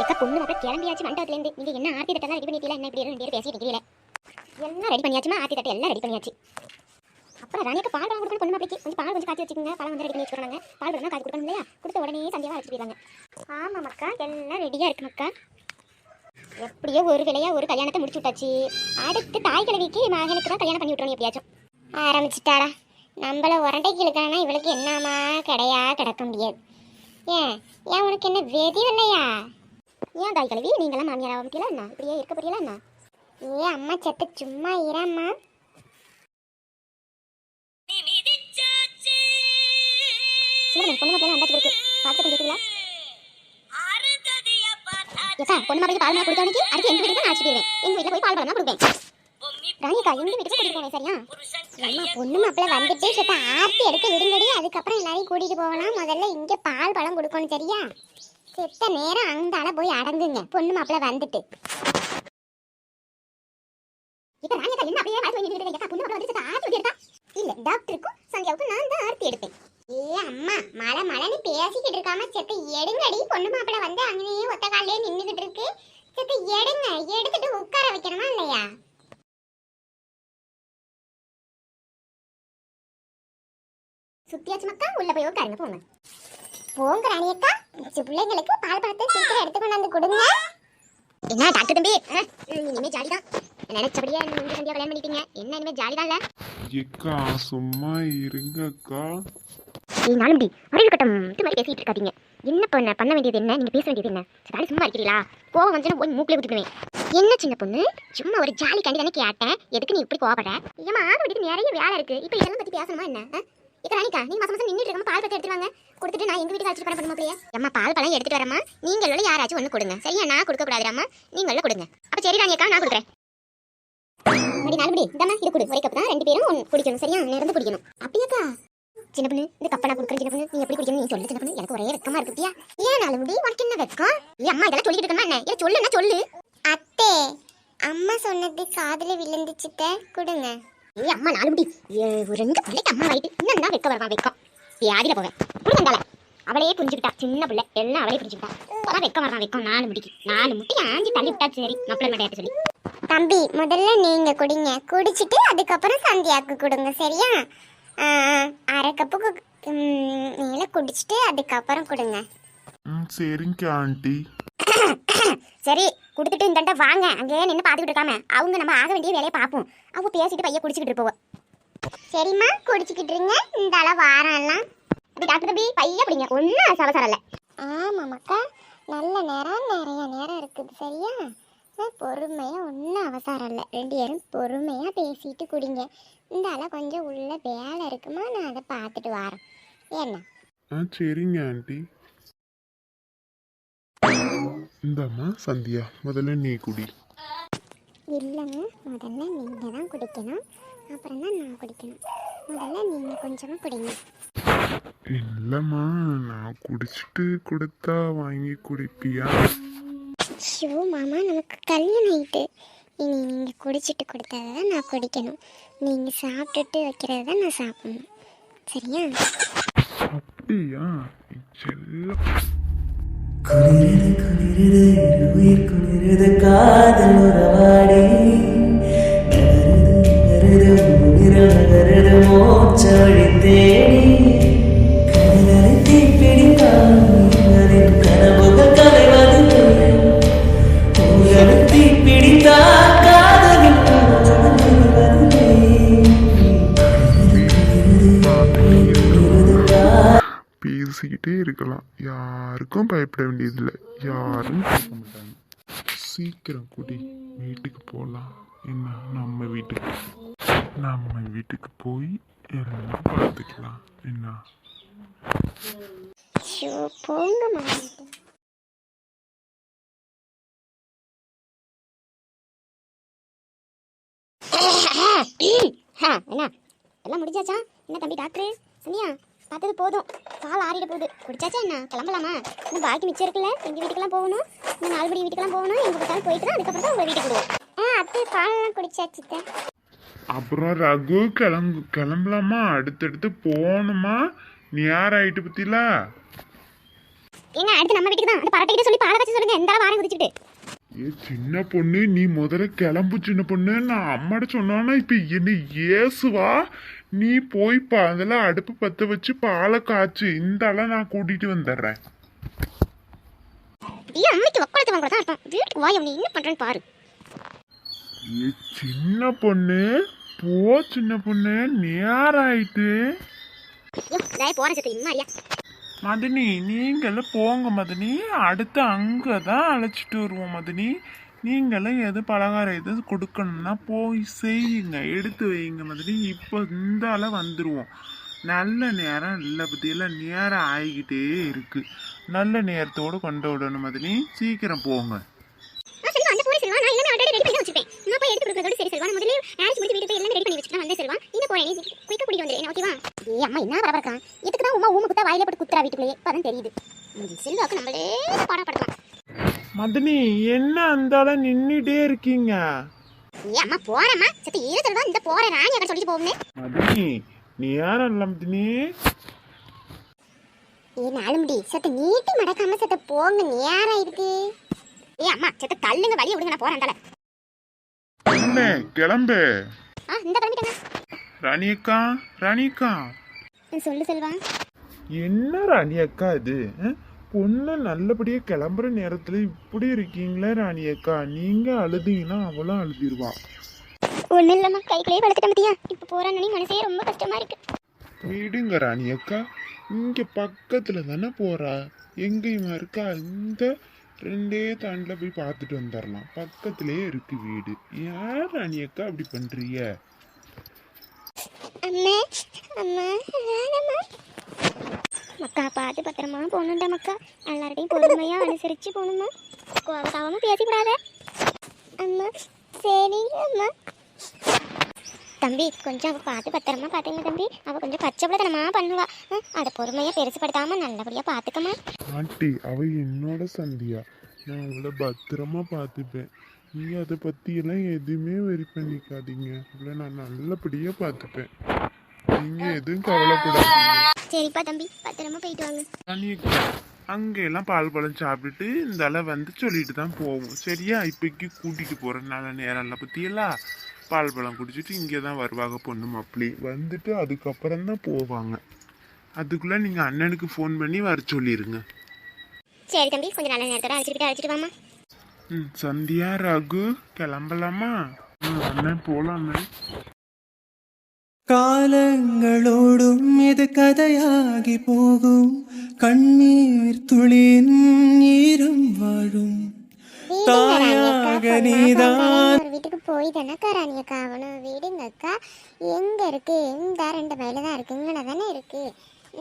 எக்க பொண்ணு அப்ப கிளம்பியாச்சு மண்டபத்துல இருந்து நீங்க என்ன ஆர்த்தி தட்டெல்லாம் ரெடி பண்ணிட்டீங்களா? என்ன இப்படி ரெண்டு பேரும் பேசிட்டு இருக்கீங்களே எல்லாம் ரெடி பண்ணியாச்சுமா? ஆர்த்தி தட்டை எல்லாம் ரெடி பண்ணியாச்சு. அப்புறம் ராணிக்கு பால் பழம் கொடுக்கணும் பொண்ணு கொஞ்சம் பால் கொஞ்சம் காய்ச்சி வச்சுக்கோங்க. பழம் வந்து ரெடி பண்ணி வச்சுக்கிறாங்க பால் பழம் காய்ச்சி கொடுக்கணும் இல்லையா? கொடுத்த உடனே சந்தியாவை அழைச்சிட்டு போயிருவாங்க ஆமா மக்கா எல்லாம் ரெடியாக இருக்கு மக்கா எப்படியோ ஒரு விலையா ஒரு கல்யாணத்தை முடிச்சு விட்டாச்சு. அடுத்து தாய் கிழவிக்கு மகனுக்கு தான் கல்யாணம் பண்ணி விட்டுறோம் எப்படியாச்சும். ஆரம்பிச்சிட்டாடா. நம்மள உரண்டைக்கு இழுக்கானா இவளுக்கு என்னமா கிடையா கிடக்க முடியாது. ஏன்? ஏன் உனக்கு என்ன வெதி இல்லையா? ஏன் தாய் கழுவி? நீங்களாம் மாமியார் ஆக முடியல என்ன? இப்படியே இருக்க போறீங்களா என்ன? ஏ அம்மா செத்த சும்மா இராம்மா பொண்ணு மாப்பிள்ளை வந்தாச்சு இருக்கு பார்த்து கேட்குங்களா பொண்ணு மாப்பிள்ளை பால் கொடுத்த உடனே அடுத்து எங்க வீட்டுக்கு நான் அழைச்சிட்டு எங்க போய் பால் பழம் கொடுப்பேன். ராணிக்கா எங்க வீட்டுக்கு கூட்டிட்டு போவேன் சரியா? அம்மா பொண்ணு மாப்பிள்ளை வந்துட்டு ஆர்த்தி எடுக்க விடுங்கடி. அதுக்கப்புறம் எல்லாரையும் கூட்டிட்டு போகலாம். முதல்ல இங்க பால் பழம் கொடுக்கணும் சரியா? செத்த நேரம் அந்தால போய் அடங்குங்க. பொண்ணு மாப்பிள்ளை வந்துட்டு. இப்ப ராணிக்கா என்ன அப்படியே பொண்ணு மாப்பிள்ளை வந்து ஆர்த்தி எடுத்தா? இல்ல டாக்டருக்கும் சந்தியாவுக்கும் நான் தான் ஆர்த்தி எடுப்பேன். ஏ அம்மா மழை மழைன்னு பேசிக்கிட்டு இருக்காம செத்து எடுங்கடி. பொண்ணு மாப்பிள்ளை வந்து அங்கேயே ஒத்த காலையே நின்னுகிட்டு இருக்கு. செத்து எடுங்க. எடுத்துட்டு உட்கார வைக்கணுமா இல்லையா? சுத்தியாச்சு மக்கா உள்ள போய் உட்காருங்க போங்க. போங்க ராணி அக்கா. பிள்ளைங்களுக்கு பால் பழத்தை சீக்கிரம் எடுத்து கொண்டாந்து கொடுங்க. என்ன டாக்டர் தம்பி? இனிமே ஜாலிதான். நினைச்சபடியே இந்த சந்தியா கல்யாணம் பண்ணிட்டீங்க. என்ன இனிமே ஜாலி தான் இல்ல? ஏக்கா சும்மா இருங்கக்கா. நாளும் இப்படி அறிவு கட்டம் இது மாதிரி பேசிட்டு இருக்காதீங்க. என்ன பண்ண பண்ண வேண்டியது என்ன? நீங்க பேச வேண்டியது என்ன? சரி சும்மா இருக்கிறீங்களா? கோவம் வந்துச்சுன்னா போய் மூக்கிலே குத்திடுவேன் என்ன சின்ன பொண்ணு? சும்மா ஒரு ஜாலி கண்டி தானே கேட்டேன். எதுக்கு நீ இப்படி கோவப்பட ஏமா ஆக வேண்டியது நிறைய வேலை இருக்கு. இப்போ இதெல்லாம் பத்தி பேசணுமா என்ன? ராணிக்கா நீங்க மாசம் மாசம் நின்றுட்டு இருக்காம பால் பத்தி எடுத்துட்டு வாங்க. கொடுத்துட்டு நான் எங்க வீட்டுக்கு அழைச்சிட்டு போறேன் பண்ணுமா அம்மா பால் பழம் எடுத்துட்டு வரமா நீங்களோட யாராச்சும் ஒண்ணு கொடுங்க. சரியா? நான் கொடுக்க கூடாதுராமா நீங்கள கொடுங்க. அப்ப சரி ராணிக்கா நான் கொடுக்குறேன். மடி நாலு மடி. இதாம்மா இது கொடு. ஒரே கப் தான் ரெண்டு பேரும் குடிக்கணும் சரியா? நிறந்து குடிக்கணும். அப்படியாக்கா? சின்ன பொண்ணு இந்த கப்பை நான் கொடுக்குறேன் சின்ன பொண்ணு. நீ எப்படி குடிக்கணும் நீ சொல்லு சின்ன பொண்ணு. எனக்கு ஒரே வெக்கமா இருக்கு பிரியா? ஏன் நாலு முடி? உனக்கு என்ன வெக்கம்? ஏ அம்மா இதெல்லாம் சொல்லிட்டு இருக்கமா என்ன? ஏன் சொல்லுன்னா சொல்லு? அத்தே அம்மா சொன்னது காதுல விழுந்துச்சுட்ட. கொடுங்க. ஏ அம்மா நாலு முடி. ரெண்டு பிள்ளைக்கு அம்மா வயிட்டு. இன்னும் தான் வெக்க வரமா வெக்கம் வியாதியில போவேன். கொடுங்கண்டால அவளையே புரிஞ்சுக்கிட்டா சின்ன பிள்ளை. எல்லாம் அவளே புரிஞ்சுக்கிட்டா. அதான் வெக்கம் வெக்கம். நாலு முடிக்கு. நாலு முட்டி ஆஞ்சி தள்ளி விட்டா சரி. மப்பிள மாட்டேன் சொல்லி. தம்பி முதல்ல நீங்க குடிங்க. குடிச்சிட்டு அதுக்கப்புறம் சந்தியாக்கு கொடுங்க சரியா? அரை கப்புக்கு மேல குடிச்சிட்டு அதுக்கப்புறம் கொடுங்க. ம் சரிங்கக்கா ஆண்டி. சரி கொடுத்துட்டு இந்தண்ட வாங்க. அங்கேயே நின்று பார்த்துக்கிட்டு இருக்காம. அவங்க நம்ம ஆக வேண்டிய வேலையை பார்ப்போம். அவங்க பேசிட்டு பைய குடிச்சிக்கிட்டு இருப்போம் சரிம்மா குடிச்சிக்கிட்டு இருங்க. இந்த அளவு வாரம் எல்லாம். டாக்டர் தம்பி பைய பிடிங்க ஒன்றும் அவசரம் இல்லை ஆமாம் மக்கா நல்ல நேரம். நிறைய நேரம் இருக்குது சரியா? பொறுமையாக ஒன்றும் அவசரம் இல்லை. ரெண்டு பேரும் பொறுமையாக பேசிட்டு குடிங்க. இந்த அளவு கொஞ்சம் உள்ள வேலை இருக்குமா? நான் அதை பார்த்துட்டு வரேன். என்ன? ஆ சரிங்க ஆண்டி. இந்தாம்மா சந்தியா முதல்ல நீ குடி. இல்லைங்க முதல்ல நீங்கள் தான் குடிக்கணும். அப்புறம் தான் நான் குடிக்கணும். முதல்ல நீங்கள் கொஞ்சமாக குடிங்க. இல்லைம்மா நான் குடிச்சிட்டு கொடுத்தா வாங்கி குடிப்பியா? ஷோ மாமா நமக்கு கல்யாணம் ஆயிட்டு. இனி நீங்கள் குடிச்சிட்டு கொடுத்ததை தான் நான் குடிக்கணும். நீங்கள் சாப்பிட்டுட்டு வைக்கிறது தான் நான் சாப்பிடணும். சரியா? அப்படியா? குளிரது குளிரது இருவுயிர் குளிரது காதல் உறவாடி. யாருக்கும் பயப்பட வேண்டியதில்லை. யாரும் கேட்க மாட்டாங்க. சீக்கிரம் குடி. வீட்டுக்கு போகலாம் என்ன? நம்ம வீட்டுக்கு. நம்ம வீட்டுக்கு போய் எல்லாம் பார்த்துக்கலாம். என்ன? போங்க என்ன எல்லாம் முடிஞ்சாச்சா? என்ன தம்பி டாக்டர் சனியா பார்த்தது போதும். கால் ஆறிட போகுது. குடிச்சாச்சா என்ன? கிளம்பலாமா? இன்னும் பாக்கி மிச்சம் இருக்குல்ல? எங்கள் வீட்டுக்கெல்லாம் போகணும். இன்னும் நாலுபடி வீட்டுக்கெல்லாம் போகணும். எங்கள் பார்த்தாலும் போயிட்டு தான் அதுக்கப்புறம் தான் உங்கள் வீட்டுக்கு விடுவோம் ஆ அத்தை பாலெல்லாம் குடிச்சாச்சு. அப்புறம் ரகு கிளம்பு கிளம்பலாமா? அடுத்தடுத்து போகணுமா? நேரம் ஆயிட்டு பத்தில? ஏங்க அடுத்து நம்ம வீட்டுக்கு தான். அந்த பரட்டைக்கிட்ட சொல்லி பாலை காய்ச்சி சொல்லுங்க. எந்த வாரம் குதிச்சுட்டு ஏ சின்ன பொண்ணு நீ முதல்ல கிளம்பு சின்ன பொண்ணு நான் அம்மாட்ட சொன்னானா இப்ப என்ன ஏசுவா? நீ போய் பா அதெல்லாம் அடுப்பு பத்த வச்சு பாலை காய்ச்சு இந்த ஆள நான் கூட்டிட்டு வந்துடுறேன். ஐயா அம்மைக்கு வக்கலத்து வாங்க தான் இருப்பான் வீட்டுக்கு வாய் நீ என்ன பண்ணுறேன்னு பாரு. ஏ சின்ன பொண்ணு. போ சின்ன பொண்ணு. நேரம் ஆயிட்டு ஐயோ போகிறேன் இம்மாரியா. மதனி நீங்களும் போங்க மதனி. அடுத்து அங்கே தான் அழைச்சிட்டு வருவோம் மதனி. நீங்களும் எது பலகாரம் எது கொடுக்கணும்னா போய் செய்யுங்க எடுத்து வைங்க மாதிரி இப்போ இந்த அளவு வந்துடுவோம் நல்ல நேரம் இல்லை பற்றியெல்லாம் நேரம் ஆகிக்கிட்டே இருக்குது நல்ல நேரத்தோடு கொண்டு விடணும் மாதிரி சீக்கிரம் போங்க. ஆ செல்வா. அந்த போய் எடுத்து போய் ஓகேவா அம்மா என்ன வரவா இதுக்கு தான் உமா ஊமை குத்தா வாயில போட்டு குத்துறா வீட்டுக்குள்ளேயே? தெரியுது. செல்வாக்கு நம்மளே பாடப்படுறான் மதனி என்ன அந்த நின்றுட்டே இருக்கீங்க? அம்மா போறேம்மா. சத்து ஈர செல்வா இந்த போறேன் ராணி அக்கா சொல்லிட்டு போகும்னு. மதனி நேரம் இல்லை மதனி? ஏ நாலு முடி சத்து நீட்டி மடக்காம சத்த போங்க நேரம் இருக்கு. ஏ அம்மா சத்த தள்ளுங்க வழிய விடுங்க நான் போறேன் என்ன கிளம்பு ஆ இந்த கிளம்பிட்டேங்க ராணியக்கா ராணியக்கா. சொல்லு செல்வா. என்ன ராணி அக்கா இது? பொண்ணு நல்லபடியா கிளம்புற நேரத்துல இப்படி இருக்கீங்களே ராணி அக்கா? நீங்க அழுதீங்கன்னா அவளும் அழுதிருவா. ஒன்றும் இல்லைம்மா கைக்குள்ளேயே வளர்த்துட்ட மத்தியா இப்போ போறேன்னு மனசே ரொம்ப கஷ்டமா இருக்கு. விடுங்க ராணி அக்கா. இங்க பக்கத்துல தானே போறா. எங்கேயுமா இருக்கா? இந்த ரெண்டே தாண்டில போய் பார்த்துட்டு வந்துடலாம். பக்கத்திலேயே இருக்கு வீடு. ஏன் ராணி அக்கா அப்படி பண்றீங்க? அம்மா அம்மா. மக்கா பார்த்து பத்திரமா போகணுண்டா மக்கா. எல்லார்டையும் பொறுமையாக அனுசரித்து போகணுமா கோவக்காம பேசிக்கூடாத. அம்மா சரிங்க அம்மா. தம்பி கொஞ்சம் அவள் பார்த்து பத்திரமா பார்த்துங்க தம்பி. அவள் கொஞ்சம் பச்சைப்படத்தனமாக பண்ணுவா. அதை பொறுமையாக பெருசுப்படுத்தாமல் நல்லபடியாக பார்த்துக்கம்மா. ஆண்டி அவ என்னோட சந்தியா. நான் அவளை பத்திரமா பார்த்துப்பேன். நீ அதை பற்றியெல்லாம் எதுவுமே வெரி பண்ணிக்காதீங்க. அவளை நான் நல்லபடியாக பார்த்துப்பேன். நீங்கள் எதுவும் கவலைப்படாதீங்க. சரிப்பா தம்பி பத்திரமா போயிட்டு வாங்க. அங்கெல்லாம் பால் பழம் சாப்பிட்டுட்டு இந்த அளவு வந்து சொல்லிட்டு தான் போவோம். சரியா? இப்போக்கி கூட்டிட்டு போறேன். நல்ல நேரம் பத்தியெல்லாம் பால் பழம் குடிச்சிட்டு இங்கே தான் வருவாங்க பொண்ணு மாப்பிள்ளை. வந்துட்டு அதுக்கப்புறம் தான் போவாங்க. அதுக்குள்ள நீங்க அண்ணனுக்கு ஃபோன் பண்ணி வர சொல்லிருங்க. சரி தம்பி கொஞ்சம் நல்ல நேரத்தோட அழைச்சிட்டு அழைச்சிட்டு வாமா ம் சந்தியா ரகு கிளம்பலாமா? அண்ணன் போலாம் அண்ணன். காலங்களோடும் கதையாகி போகும். கண்ணீர் துளியின் ஈரம் வாழும். தாயாக நீதான். வீட்டுக்கு போய் தானக்கா ராணியக்கா ஆகணும். வீடுங்கக்கா. எங்க இருக்கு? இந்த ரெண்டு மேல தான் இருக்கு. இங்கே தானே இருக்கு.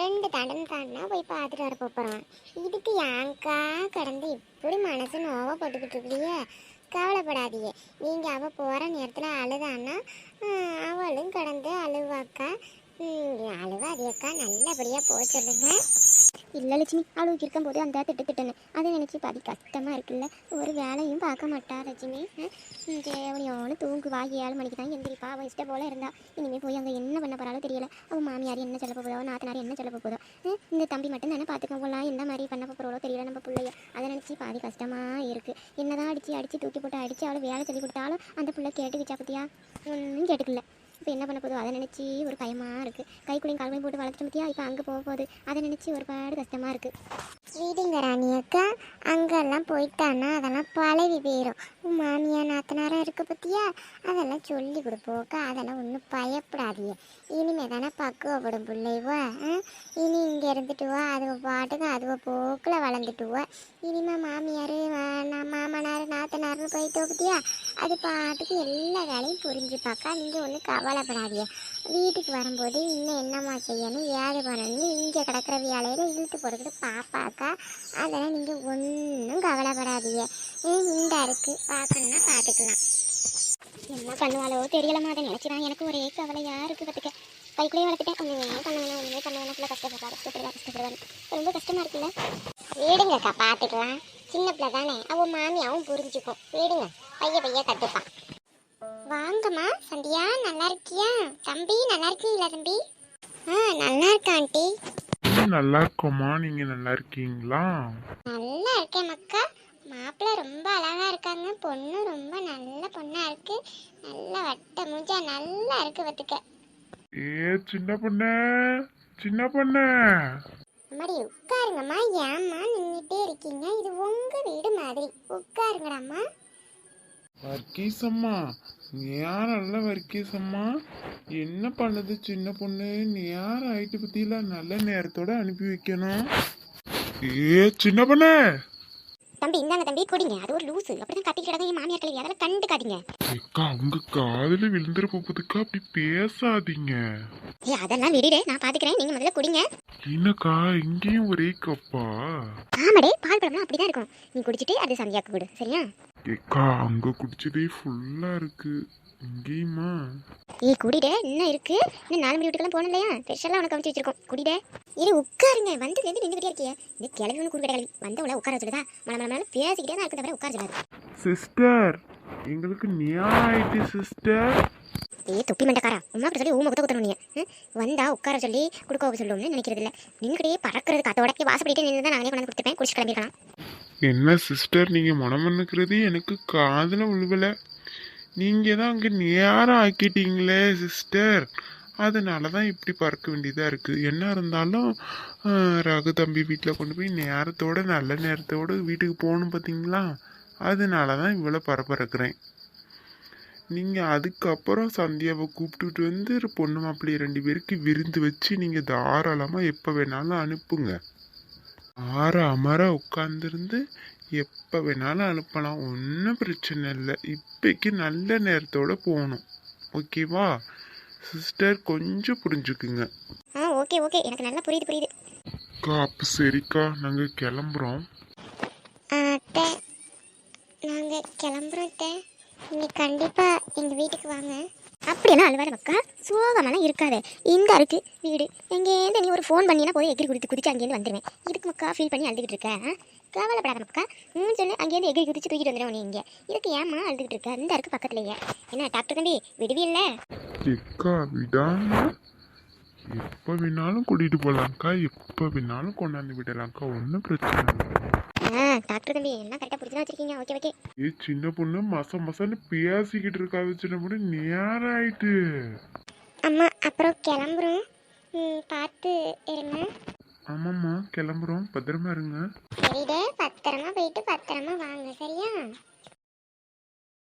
ரெண்டு தடம் தாண்டினா போய் பார்த்துட்டு வர போகிறோம் இதுக்கு ஏங்கா கடந்து இப்படி மனசு நோவ போட்டுக்கிட்டு இருக்கிறிய? கவலைப்படாதீங்க. நீங்கள் அவள் போகிற நேரத்தில் அழுதான்னா அவளும் கடந்து அழுவாக்கா. அழுவா அழுவாதியக்கா நல்லபடியாக போக சொல்லுங்க. இல்லை லட்சுமி அழுவுக்கு இருக்கும் போது அந்த திட்டு திட்டுன்னு. அதை நினச்சி பாதி கஷ்டமாக இருக்குல்ல. ஒரு வேலையும் பார்க்க மாட்டா லட்சுமி. தேவனியோன்னு தூங்குவா ஏழு மணிக்கு தான் எந்திரிப்பா அவள் இஷ்டம் போல இருந்தா. இனிமேல் போய் அங்கே என்ன பண்ண போகிறாலும் தெரியல. அவள் மாமியார் என்ன சொல்ல போதோ நாத்தனார் என்ன சொல்ல போதோ இந்த தம்பி மட்டும் தானே பார்த்துக்க போகலாம் என்ன மாதிரி பண்ண போகிறோளோ தெரியல நம்ம பிள்ளைய. அதை நினச்சி பாதி கஷ்டமாக இருக்குது என்னதான் அடித்து அடித்து தூக்கி போட்டு அடித்து அவளை வேலை சொல்லி கொடுத்தாலும் அந்த பிள்ளை கேட்டு வச்சா பத்தியா? ஒன்றும் கேட்டுக்கல. இப்போ என்ன பண்ண போதும் அதை நினச்சி ஒரு பயமாக இருக்குது கைக்குள்ளையும் கால்களையும் போட்டு வளர்த்துட்டு பத்தியா? இப்போ அங்கே போக போகுது. அதை நினச்சி ஒரு பாடு கஷ்டமாக இருக்குது வீடுங்க ராணி அக்கா. அங்கெல்லாம் போயிட்டான்னா அதெல்லாம் பழகி போயிடும் உன் மாமியா நாத்தனாராக இருக்கு பற்றியா அதெல்லாம் சொல்லி கொடுப்போக்கா அதெல்லாம் ஒன்றும் பயப்படாதீங்க. இனிமே தானே பக்குவப்படும் பிள்ளைவா இனி இங்கே வா அதுவ பாட்டுக்கு அதுவ போக்கில் வளர்ந்துட்டுவா இனிமே மாமியார் மாமனார் நாத்தனார்னு போயிட்டு பத்தியா அது பாட்டுக்கு எல்லா வேலையும் புரிஞ்சுப்பாக்கா. நீங்கள் ஒன்றும் கவலைப்படாதீங்க. வீட்டுக்கு வரும்போது இன்னும் என்னம்மா செய்யணும் ஏது பண்ணணும் இங்கே கிடக்கிற வேலையில இழுத்து போட்டுக்கிட்டு பாப்பாக்கா. அதெல்லாம் நீங்கள் ஒன்றும் கவலைப்படாதீங்க. இந்த இருக்கு பார்க்கணுன்னா பார்த்துக்கலாம் என்ன பண்ணுவாளோ தெரியலமா அதை நினச்சிதான் எனக்கு ஒரே கவலையாக இருக்குது பார்த்துக்க கைக்குள்ளேயே வளர்த்துட்டேன். ஒன்று வேணாம் பண்ண வேணாம் ஒன்றுமே பண்ண வேணாம். ஃபுல்லாக கஷ்டப்படுறா கஷ்டப்படுறா கஷ்டப்படுறான்னு ரொம்ப கஷ்டமா இருக்குல்ல? வீடுங்கக்கா பார்த்துக்கலாம் சின்ன பிள்ளை தானே. அவன் மாமியாவும் புரிஞ்சுக்கும். வீடுங்க. பைய பைய கற்றுப்பான் வாங்கம்மா சந்தியா நல்லா இருக்கியா? தம்பி நல்லா இருக்கீங்களா தம்பி? ஆ நல்லா இருக்கேன் ஆண்டி? நல்லா இருக்கோமா நீங்க நல்லா இருக்கீங்களா? நல்லா இருக்கேன் மக்கா. மாப்பிள்ளை ரொம்ப அழகா இருக்காங்க. பொண்ணு ரொம்ப நல்ல பொண்ணா இருக்கு. நல்ல வட்ட மூஞ்சா நல்லா இருக்கு பார்த்துக்க ஏ சின்ன பொண்ணு சின்ன பொண்ணு. அம்மாடி உட்காருங்கம்மா. ஏம்மா நின்றுட்டே இருக்கீங்க? இது உங்க வீடு மாதிரி. உட்காருங்கடாம்மா. வர்க்கீசம்மா யாரல்ல வர்க்கீசம்மா? என்ன பண்ணுது சின்ன பொண்ணு? நேரம் ஆயிட்டு பத்தியில நல்ல நேரத்தோட அனுப்பி வைக்கணும்? ஏ சின்ன பொண்ணு. தம்பி இந்தாங்க தம்பி குடிங்க. அது ஒரு லூசு. அப்படிதான் கத்திக்கிட்டு கிடங்க என் மாமியார் கல்வி அதெல்லாம் கண்டுக்காதீங்க. அக்கா உங்க காதுல விழுந்துற போகுதுக்கா அப்படி பேசாதீங்க. ஏ அதெல்லாம் விடுடே. நான் பாத்துக்கிறேன். நீங்க முதல்ல குடிங்க. என்னக்கா இங்கேயும் ஒரே கப்பா? ஆமாடே பால் பழம்லாம் அப்படிதான் இருக்கும். நீ குடிச்சிட்டு அது சந்தியாக்கு கொடு. சரியா? ஏக்கா அங்க குடிச்சதே ஃபுல்லா இருக்கு. இங்கேயுமா ஏய் குடிடே இன்னும் இருக்கு? இன்னும் நாலு மணி வீட்டுக்கெல்லாம் போகணும் இல்லையா ஸ்பெஷலாக உனக்கு கமிச்சு வச்சிருக்கோம். குடிடே. இரு உட்காருங்க. வந்து நின்று நின்றுக்கிட்டே இருக்கியே. இந்த கிளவி ஒன்று குறுக்கிட்ட கிளவி. வந்தவள உட்கார சொல்லுதா மல மல பேசிக்கிட்டே தான் இருக்கு தவிர உட்கார சொல்லாது சிஸ்டர் எங்களுக்கு நேரம் ஆயிட்டு சிஸ்டர் ஏய் தொப்பி மண்டக்காரா. உமா சொல்லி ஊமை குத்த குத்தணும் நீ? வந்தா உட்கார சொல்லி கொடுக்க சொல்லுவோம்னு நினைக்கிறது இல்லை நின்றுக்கிட்டே பறக்கிறது காத்தோட வாசப்படிட்டு நின்று தான் நானே கொண்டாந்து கொடுத்துப்பேன். குடிச்சு கிளம்பிருக்கலாம் என்ன சிஸ்டர் நீங்கள் மனம் பண்ணுக்கிறது எனக்கு காதில் உழுவலை நீங்கள் தான் அங்கே நேரம் ஆக்கிட்டீங்களே சிஸ்டர் அதனால தான் இப்படி பறக்க வேண்டியதாக இருக்குது என்ன இருந்தாலும் ரகு தம்பி வீட்டில் கொண்டு போய் நேரத்தோட நல்ல நேரத்தோடு வீட்டுக்கு போகணும் பார்த்தீங்களா அதனால தான் இவ்வளோ பரபரக்கிறேன். நீங்கள் அதுக்கப்புறம் சந்தியாவை கூப்பிட்டுட்டு வந்து பொண்ணு மாப்பிள்ளை ரெண்டு பேருக்கு விருந்து வச்சு நீங்கள் தாராளமாக எப்போ வேணாலும் அனுப்புங்க. ஆற அமர உட்காந்துருந்து எப்போ வேணாலும் அனுப்பலாம். ஒன்றும் பிரச்சனை இல்லை. இப்போக்கு நல்ல நேரத்தோட போகணும். ஓகேவா சிஸ்டர் கொஞ்சம் புரிஞ்சுக்குங்க. ஆ ஓகே ஓகே எனக்கு நல்லா புரியுது புரியுது. அக்கா அப்போ சரிக்கா. நாங்கள் கிளம்புறோம். அத்தை நாங்கள் கிளம்புறோம் அத்தை. நீங்கள் கண்டிப்பாக எங்கள் வீட்டுக்கு வாங்க. அப்படியெல்லாம் அழுவாத மக்கா. சோகமெல்லாம் இருக்காது. இந்த இருக்கு வீடு. எங்கேருந்து நீ ஒரு ஃபோன் பண்ணினா போய் எகிரி குதித்து குதிச்சு அங்கேருந்து வந்துடுவேன் இதுக்கு மக்கா ஃபீல் பண்ணி அழுதுகிட்டு இருக்கேன் கவலைப்படாத மக்கா. மூணு சொல்லு அங்கேருந்து எகிரி குதிச்சு தூக்கிட்டு வந்துடுவோம் நீ இங்கே. இதுக்கு ஏமா அழுதுகிட்டு இருக்க? இந்த இருக்கு பக்கத்துலயே. என்ன டாக்டர் தம்பி விடுவில்ல எப்போ வேணாலும் கூட்டிகிட்டு போகலாம்க்கா எப்போ வேணாலும் கொண்டாந்து விடலாம்க்கா. ஒன்றும் பிரச்சனை இல்லை. டாக்டர் தம்பி எல்லாம் கரெக்டாக பிடிச்சி வச்சிருக்கீங்க. ஓகே ஓகே ஏ சின்ன பொண்ணு மச மசன்னு பேசிக்கிட்டு இருக்காது சின்ன பொண்ணு. நேரம் ஆயிட்டு அம்மா அப்புறம் கிளம்புறோம். பார்த்து இருங்க. ஆமாம்மா கிளம்புறோம். பத்திரமா இருங்க. சரிடே பத்திரமா போயிட்டு பத்திரமா வாங்க சரியா?